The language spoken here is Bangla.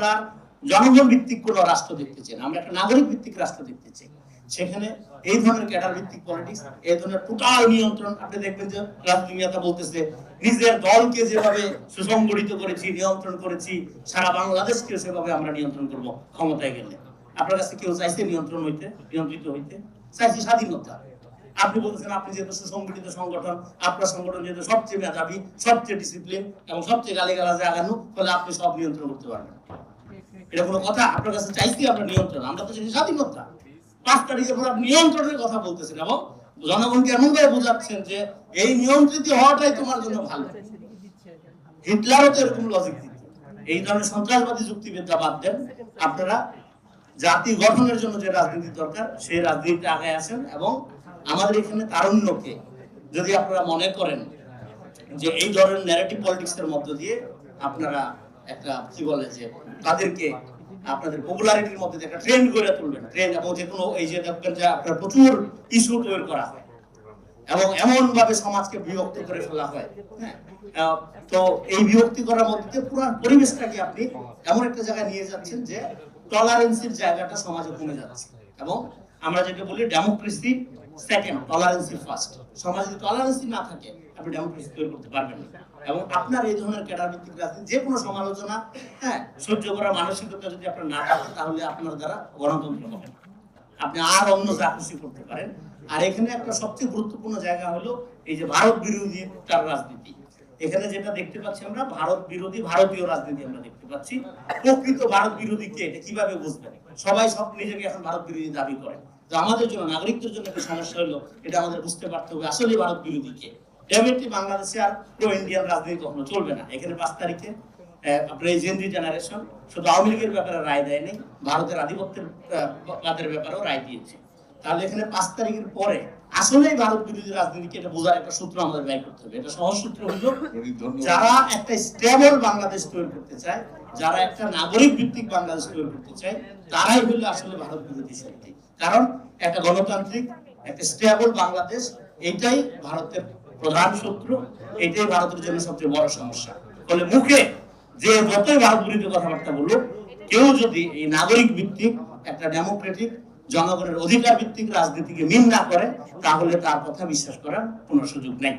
আমরা জনগণ ভিত্তিক কোন রাষ্ট্র দেখতে চাই না, আমরা একটা নাগরিক ভিত্তিক রাষ্ট্র দেখতে চাই। সেখানে এই ধরনের ক্যাডার ভিত্তিক পলিটিক্স এই ধরনের টোটাল নিয়ন্ত্রণ, আপনি দেখবেন যে রাজনীতি বলতেছে, নিজের দলকে যেভাবে সুসংগঠিত করেছি, নিয়ন্ত্রণ করেছি, সারা বাংলাদেশকে সেভাবে আমরা নিয়ন্ত্রণ করব ক্ষমতায় গেলে। আপনার কাছে কেউ চাইছে নিয়ন্ত্রণ হইতে, নিয়ন্ত্রিত হইতে? চাইছে স্বাধীনতা। আপনি বলতেছেন, আপনি যেহেতু সুসংগঠিত সংগঠন, আপনার সংগঠন যেহেতু সবচেয়ে মেধাবী, সবচেয়ে ডিসিপ্লিন এবং সবচেয়ে গালিগালাজে আগানো ফলে আপনি সব নিয়ন্ত্রণ করতে পারবেন। এটা কোনো কথা? আপনার কাছে চাইছি আমরা নিয়ন্ত্রণ। আমরা তো চাইছি স্বাধীনতা পাঁচ তারিখের পর আপনি নিয়ন্ত্রণের কথা বলতেছেন এবং জনগণকে এমন ভাবে বোঝাচ্ছেন যে এই নিয়ন্ত্রিত হওয়াটাই তোমার জন্য ভালো। হিটলারও তো এরকম লজিক দিত। এই ধরনের সন্ত্রাসবাদী যুক্তিবিদ্যা বাদ দেন। আপনারা জাতি গঠনের জন্য যে রাজনীতি দরকার, সেই রাজনীতিতে আগে আসেন এবং আমাদের এখানে তারুণ্যকে যদি আপনারা মনে করেন যে এই ধরনের ন্যারেটিভ পলিটিক্স এর মধ্য দিয়ে আপনারা একটা, কি বলে যে, তাদেরকে আপনাদের পপুলারিটির মধ্যে একটা ট্রেন্ড করে তুলবেন। ট্রেন্ড এবং যে কোনো এই যে দেখবেন যে আপনার প্রচুর ইস্যু তৈরি করা হয় এবং এমন ভাবে সমাজকে বিভক্ত করে ফেলা হয় হ্যাঁ? তো এই বিভক্তি করার মধ্যে পুরো পরিবেশটাকে আপনি এমন একটা জায়গায় নিয়ে যাচ্ছেন যে টলারেন্সির জায়গাটা সমাজে কমে যাচ্ছে এবং আমরা যেটা বলি ডেমোক্রেসি সেকেন্ড টলারেন্সি ফার্স্ট সমাজে টলারেন্সি না থাকে, আপনি ডেমোক্রেসি তৈরি করতে পারবেন না। এবং আপনার এই ধরনের ক্যাডার ভিত্তিক রাজনীতি, যে কোনো সমালোচনা হ্যাঁ সহ্য করার মানসিকতা যদি আপনার না থাকে, তাহলে আপনার দ্বারা গণতন্ত্র হবে। আপনি আর অন্য যা খুশি করতে পারেন। আর এখানে একটা সবচেয়ে গুরুত্বপূর্ণ জায়গা হলো এই যে ভারত বিরোধী তার রাজনীতি। এখানে যেটা দেখতে পাচ্ছি আমরা, ভারত বিরোধী ভারতীয় রাজনীতি আমরা দেখতে পাচ্ছি। প্রকৃত ভারত বিরোধী কে, এটা কীভাবে বুঝবেন? সবাই সব নিজেকে এখন ভারত বিরোধী দাবি করে। তো আমাদের জন্য, নাগরিকদের জন্য একটা সমস্যা হলো, এটা আমাদের বুঝতে পারতে হবে আসলে ভারত বিরোধী কে ডেফিনেটলি বাংলাদেশে আর প্রো ইন্ডিয়ান রাজনীতি কখনো চলবে না। এখানে পাঁচ তারিখে আপনার জেনারেশন শুধু আওয়ামী লীগের ব্যাপারে রায় দেয়নি, ভারতের আধিপত্যের ব্যাপারেও রায় দিয়েছে। তাহলে এখানে পাঁচ তারিখের পরে আসলেই ভারত বিরোধী রাজনীতিকে এটা বোঝার একটা সূত্র আমাদের ব্যয় করতে হবে। এটা সহজ সূত্র হলো যারা একটা স্টেবল বাংলাদেশ তৈরি করতে চায় যারা একটা নাগরিক ভিত্তিক বাংলাদেশ তৈরি করতে চায় তারাই হলো আসলে ভারত বিরোধী শক্তি। কারণ একটা গণতান্ত্রিক একটা স্টেবল বাংলাদেশ এটাই ভারতের প্রধান শত্রু এটাই ভারতের জন্য সবচেয়ে বড় সমস্যা। ফলে মুখে যে যতই ভারত বিরোধী কথাবার্তা বলুক কেউ যদি এই নাগরিক ভিত্তিক একটা ডেমোক্রেটিক জনগণের অধিকার ভিত্তিক রাজনীতিকে মিন না করে, তাহলে তার কথা বিশ্বাস করার কোনো সুযোগ নেই।